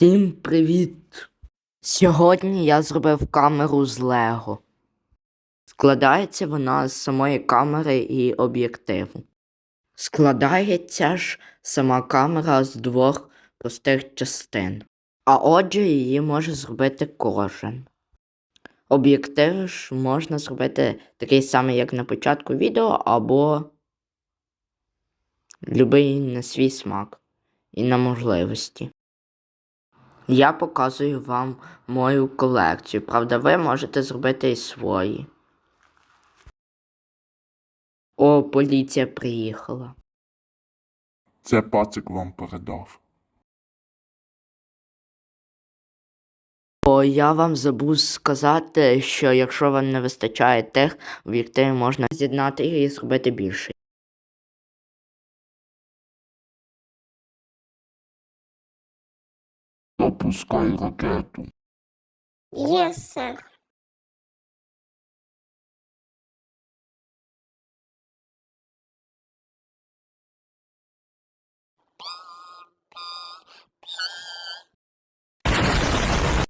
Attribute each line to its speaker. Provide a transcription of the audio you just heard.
Speaker 1: Всім привіт! Сьогодні я зробив камеру з Лего. Складається вона з самої камери і об'єктиву. Складається ж сама камера з двох простих частин. А отже, її може зробити кожен. Об'єктив ж можна зробити такий самий, як на початку відео, або любий на свій смак і на можливості. Я показую вам мою колекцію. Правда, ви можете зробити і свої. О, поліція приїхала.
Speaker 2: Це пацик вам передав.
Speaker 1: О, я вам забув сказати, що якщо вам не вистачає тих об'єктивів, можна з'єднати і зробити більше.
Speaker 2: Запускай ракету.
Speaker 3: Є, сер.